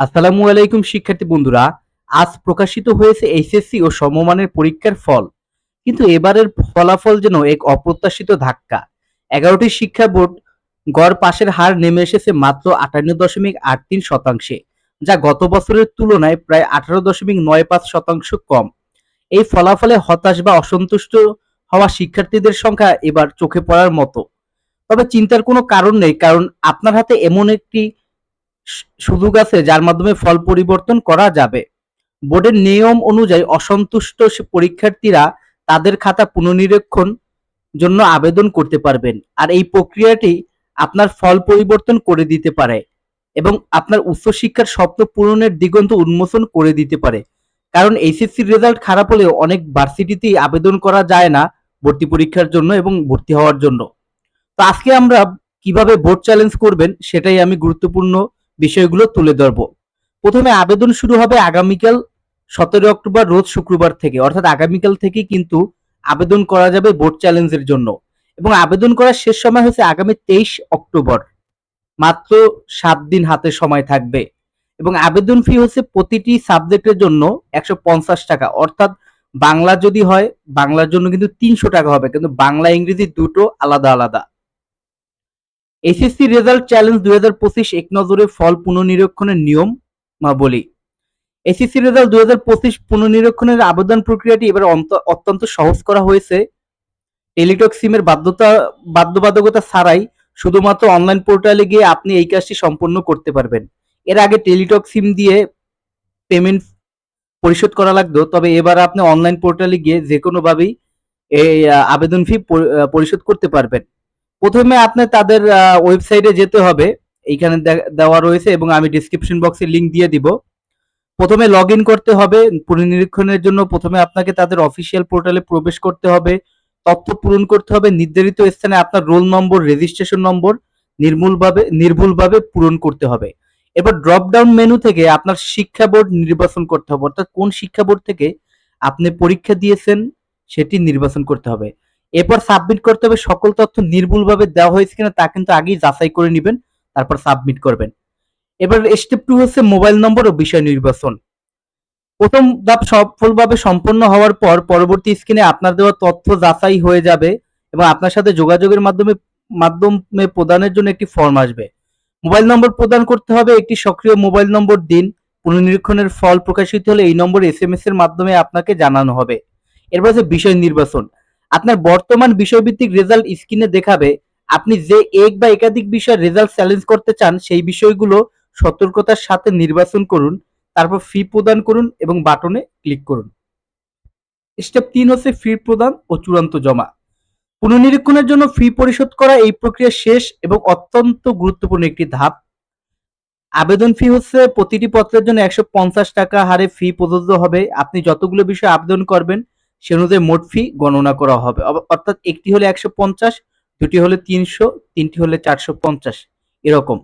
আসসালামু আলাইকুম, শিক্ষার্থী বন্ধুরা। আজ প্রকাশিত হয়েছে এইচএসসি ও সমমানের পরীক্ষার ফল। কিন্তু এবারের ফলাফল যেন এক অপ্রত্যাশিত ধাক্কা। এগারোটি শিক্ষা বোর্ড গড় পাশের হার নেমে এসেছে মাত্র আটান্ন দশমিক আট তিন শতাংশে, যা গত বছরের তুলনায় প্রায় আঠারো দশমিক নয় পাঁচ শতাংশ কম। এই ফলাফলে হতাশ বা অসন্তুষ্ট হওয়া শিক্ষার্থীদের সংখ্যা এবার চোখে পড়ার মতো। তবে চিন্তার কোনো কারণ নেই, কারণ আপনার হাতে এমন একটি সুযোগ আছে যার মাধ্যমে ফল পরিবর্তন করা যাবে। বোর্ডের নিয়ম অনুযায়ী অসন্তুষ্ট পরীক্ষার্থীরা তাদের খাতা পুনর্নিরীক্ষণ জন্য আবেদন করতে পারবেন। আর এই প্রক্রিয়াটি আপনার ফল পরিবর্তন করে দিতে পারে এবং আপনার উচ্চশিক্ষার স্বপ্ন পূরণের দিগন্ত উন্মোচন করে দিতে পারে। কারণ এইচএসসির রেজাল্ট খারাপ হলেও অনেক ভার্সিটিতেই আবেদন করা যায় না ভর্তি পরীক্ষার জন্য এবং ভর্তি হওয়ার জন্য। তো আজকে আমরা কীভাবে বোর্ড চ্যালেঞ্জ করবেন সেটাই আমি গুরুত্বপূর্ণ বিষয়গুলো তুলে ধরবো। প্রথমে আবেদন শুরু হবে আগামীকাল সতেরো অক্টোবর, রোজ শুক্রবার থেকে। অর্থাৎ আগামীকাল থেকে কিন্তু আবেদন করা যাবে বোর্ড চ্যালেঞ্জের জন্য। এবং আবেদন করার শেষ সময় হচ্ছে আগামী তেইশ অক্টোবর। মাত্র সাত দিন হাতে সময় থাকবে। এবং আবেদন ফি হচ্ছে প্রতিটি সাবজেক্টের জন্য একশো পঞ্চাশ টাকা। অর্থাৎ বাংলা যদি হয়, বাংলার জন্য কিন্তু তিনশো টাকা হবে। কিন্তু বাংলা, ইংরেজি দুটো আলাদা আলাদা। এসএসসি রেজাল্ট চ্যালেঞ্জ দুই হাজার পঁচিশ এক নজরে ফল পুনর্নিরীক্ষণের নিয়ম বলি এসএসসি রেজাল্ট দুই হাজার পঁচিশ পুনর্নিরীক্ষণের আবেদন প্রক্রিয়াটি এবার অত্যন্ত সহজ করা হয়েছে। টেলিটক সিমের বাধ্যতা, বাধ্যবাধকতা ছাড়াই শুধুমাত্র অনলাইন পোর্টালে গিয়ে আপনি এই কাজটি সম্পন্ন করতে পারবেন। এর আগে টেলিটক সিম দিয়ে পেমেন্ট পরিশোধ করা লাগতো, তবে এবার আপনি অনলাইন পোর্টালে গিয়ে যে কোনোভাবেই এই, আবেদন ফি পরিশোধ করতে পারবেন। প্রথমে আপনি তাদের ওয়েবসাইটে যেতে হবে। এইখানে দেওয়া রয়েছে এবং আমি ডিসক্রিপশন বক্সে লিংক দিয়ে দিব। প্রথমে লগ করতে হবে পুনর্নিরীক্ষণের জন্য প্রথমে আপনাকে তাদের অফিসিয়াল পোর্টালে প্রবেশ করতে হবে। তথ্য পূরণ করতে হবে, নির্ধারিত স্থানে আপনার রোল নম্বর রেজিস্ট্রেশন নম্বর নির্মূলভাবে, নির্ভুলভাবে পূরণ করতে হবে। এবার ড্রপ ডাউন মেনু থেকে আপনার শিক্ষা বোর্ড নির্বাচন করতে হবে। অর্থাৎ কোন শিক্ষা বোর্ড থেকে আপনি পরীক্ষা দিয়েছেন, সেটি নির্বাচন করতে হবে। এরপর সাবমিট করতে হবে, সকল তথ্য নির্ভুলভাবে দেওয়া হয়েছে কিনা তা কিন্তু আগেই যাচাই করে নেবেন, তারপর সাবমিট করবেন। এবার স্টেপ টু হচ্ছে মোবাইল নম্বর ও বিষয় নির্বাচন। প্রথম ধাপ সফলভাবে সম্পন্ন হওয়ার পর পরবর্তী স্ক্রিনে আপনার দেওয়া তথ্য যাচাই হয়ে যাবে এবং আপনার সাথে যোগাযোগের মাধ্যমে মাধ্যমে প্রদানের জন্য একটি ফর্ম আসবে। মোবাইল নম্বর প্রদান করতে হবে, একটি সক্রিয় মোবাইল নম্বর দিন, পুনর্নিরীক্ষণের ফল প্রকাশিত হলে এই নম্বরে এস এম এস এর মাধ্যমে আপনাকে জানানো হবে। এরপর হচ্ছে বিষয় নির্বাচন। আপনার বর্তমান বিষয়ভিত্তিক রেজাল্ট স্ক্রিনে দেখাবে, আপনি যে এক বা একাধিক বিষয় রেজাল্ট চ্যালেঞ্জ করতে চান, সেই বিষয়গুলো সতর্কতার সাথে নির্বাচন করুন, তারপর ফি প্রদান করুন এবং বাটনে ক্লিক করুন। স্টেপ তিন হচ্ছে ফি প্রদান ও চূড়ান্ত জমা। পুনর্নিরীক্ষণের জন্য ফি পরিশোধ করা এই প্রক্রিয়া শেষ এবং অত্যন্ত গুরুত্বপূর্ণ একটি ধাপ। আবেদন ফি হচ্ছে প্রতিটি পত্রের জন্য একশো পঞ্চাশ টাকা হারে ফি প্রযোজ্য হবে। আপনি যতগুলো বিষয়ে আবেদন করবেন সে অনুযায়ী মোট ফি গণনা করা হবে। অর্থাৎ একটি হলে একশো পঞ্চাশ, দুটি হলে তিনশো, তিনটি হলে চারশো পঞ্চাশ, এরকম।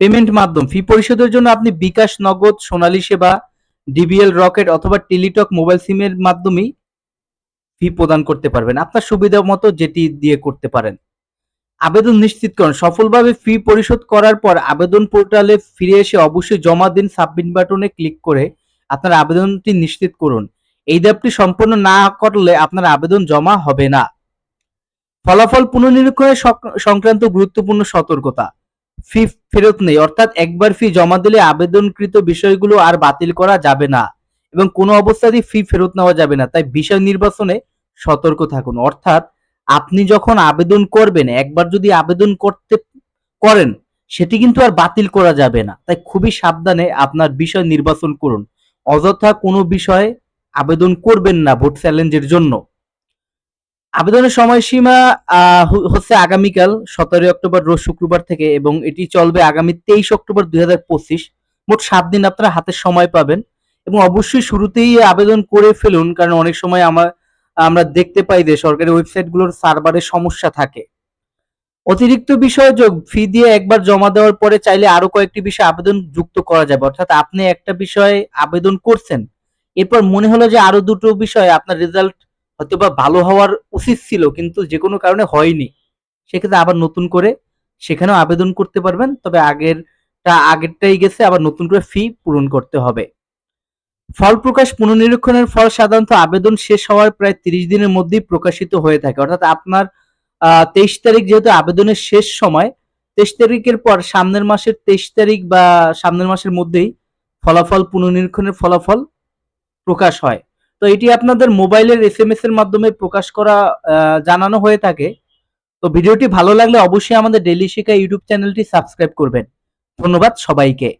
পেমেন্ট মাধ্যম ফি পরিশোধের জন্য আপনি বিকাশ, নগদ, সোনালী সেবা ডিবিএল রকেট অথবা টেলিটক মোবাইল সিমের মাধ্যমেই ফি প্রদান করতে পারবেন। আপনার সুবিধা মতো যেটি দিয়ে করতে পারেন। আবেদন নিশ্চিত করুন। সফলভাবে ফি পরিশোধ করার পর আবেদন পোর্টালে ফিরে এসে অবশ্যই জমা দিন সাবমিট বাটনে ক্লিক করে আপনার আবেদনটি নিশ্চিত করুন। এই ধাপটি সম্পূর্ণ না করলে আপনার আবেদন জমা হবে না। ফলাফল পুনর্নিরীক্ষণের সংক্রান্ত গুরুত্বপূর্ণ সতর্কতা। ফি ফেরত নেই, অর্থাৎ একবার ফি জমা দিলে আবেদনকৃত বিষয়গুলো আর বাতিল করা যাবে না এবং কোনো অবস্থাতেই ফি ফেরত নেওয়া যাবে না। তাই বিষয় নির্বাচনে সতর্ক থাকুন। অর্থাৎ আপনি যখন আবেদন করবেন, একবার যদি আবেদন করতে করেন, সেটি কিন্তু আর বাতিল করা যাবে না। তাই খুবই সাবধানে আপনার বিষয় নির্বাচন করুন। অযথা কোনো বিষয়ে আবেদন করবেন না ভোট চ্যালেঞ্জের জন্য। আবেদনের সময়সীমা হচ্ছে আগামীকাল, সতেরোই অক্টোবর রোজ শুক্রবার থেকে এবং এটি চলবে আগামী তেইশ অক্টোবর দুই হাজার পঁচিশ। মোট সাত দিন আপনারা হাতে সময় পাবেন এবং অবশ্যই শুরুতেই আবেদন করে ফেলুন, কারণ অনেক সময় আমার আমরা দেখতে পাই যে সরকারি ওয়েবসাইটগুলোর সার্ভারে সমস্যা থাকে। অতিরিক্ত বিষয় যোগ, ফি দিয়ে একবার জমা দেওয়ার পরে চাইলে আরও কয়েকটি বিষয় আবেদন যুক্ত করা যাবে। অর্থাৎ আপনি একটা বিষয়ে আবেদন করছেন এরপর মনে হলো যে আরও দুটো বিষয় আপনার রেজাল্ট হয়তোবা ভালো হওয়ার উচিত ছিল, কিন্তু যে কোনো কারণে হয়নি। সেক্ষেত্রে আবার নতুন করে সেখানেও আবেদন করতে পারবেন, তবে আগেরটা, আগেরটাই গেছে, আবার নতুন করে ফি পূরণ করতে হবে। ফল প্রকাশ পুনর্নিরীক্ষণের ফল সাধারণত আবেদন শেষ হওয়ার প্রায় তিরিশ দিনের মধ্যেই প্রকাশিত হয়ে থাকে। অর্থাৎ আপনার তেইশ তারিখ যেহেতু আবেদনের শেষ সময়, তেইশ তারিখের পর সামনের মাসের তেইশ তারিখ বা সামনের মাসের মধ্যেই ফলাফল, পুনর্নিরীক্ষণের ফলাফল প্রকাশ হয়। তো এটি আপনাদের মোবাইলের এস এম এস এর মাধ্যমে প্রকাশ করা জানানো হয়ে থাকে। তো ভিডিওটি ভালো লাগলে অবশ্যই আমাদের ডেলি শিখা ইউটিউব চ্যানেলটি সাবস্ক্রাইব করবেন। ধন্যবাদ সবাইকে।